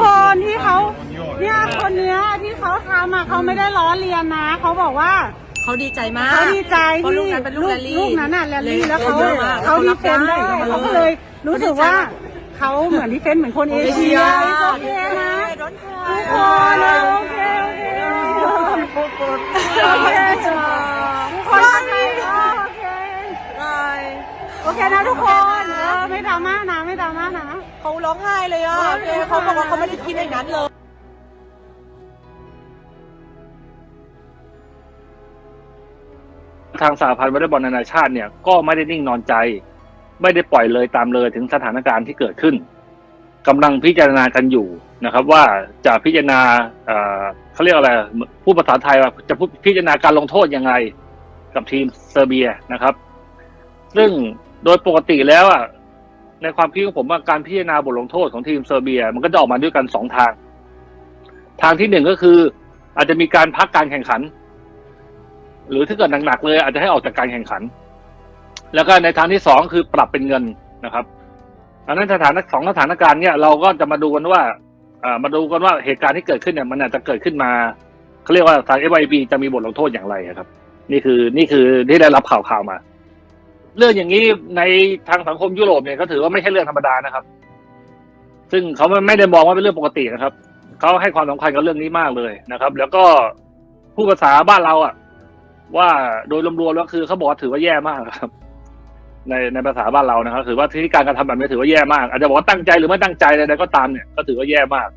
คนที่เขาเนี่ยคนเนี้ยที่เขาทำอะเขาไม่ได้ล้อเลียนนะเขาบอกว่า เขาดีใจมากเขาดีใจเพราะที่ลูกนั้นเป็นลูกแรลลี่ลูกนั้นน่ะแรลลี่แล้วเขาเยอะมกเขาดีเฟนได้รับเขาก็เลยรู้สึกว่าเขาเหมือนดีเฟนเหมือนคนเอเชียโอเคนะร้อนคทุกคนนะโอเคโอเคโอเคทุกคนเข้าใจโอเคโอเคนะทุกคน เขาร้องไห้เลยอะเขาบอกว่าเขาไม่ได้คิดอย่างนั้นเลยทางสหพันธ์วอลเลย์บอลนานาชาติเนี่ยก็ไม่ได้นิ่งนอนใจ ไม่ได้ปล่อยเลยตามเลยถึงสถานการณ์ที่เกิดขึ้นกำลังพิจารณากันอยู่นะครับ ว่าจะพิจารณาเอ่อเขาเรียกอะไรพูดภาษาไทยว่าจะพูดพิจารณาการลงโทษยังไงกับทีมเซอร์เบียนะครับ ซึ่งโดยปกติแล้วอะ ในความคิดของผมว่าการพิจารณาบทลงโทษของทีมเซอร์เบีย มันก็จะออกมาด้วยกันสองทาง ทางที่หนึ่งก็คือ อาจจะมีการพักการแข่งขัน หรือถ้าเกิดหนักๆเลย อาจจะให้ออกจากการแข่งขัน แล้วก็ในทางที่สองคือปรับเป็นเงินนะครับอันนั้นสถานสองสถานการณ์เนี่ยเราก็จะมาดูกันว่าอ่ามาดูกันว่าเหตุการณ์ที่เกิดขึ้นเนี่ยมันอาจจะเกิดขึ้นมาเขาเรียกว่าทาง FIB จะมีบทลงโทษอย่างไรครับ นี่คือนี่คือที่ได้รับข่าวข่าวมา เรื่องอย่างนี้ในทางสังคมยุโรปเนี่ยก็ถือว่าไม่ใช่เรื่องธรรมดานะครับ ซึ่งเขาไม่ได้มองว่าเป็นเรื่องปกตินะครับเขาให้ความสำคัญกับเรื่องนี้มากเลยนะครับ แล้วก็ผู้ภาษาบ้านเราอะ ว่าโดยรวมๆแล้วคือเขาบอกว่าถือว่าแย่มากครับ ในในภาษาบ้านเรานะครับถือว่าที่การกระทำแบบนี้ถือว่าแย่มาก อาจจะบอกว่าตั้งใจหรือไม่ตั้งใจใดๆก็ตามเนี่ยก็ถือว่าแย่มาก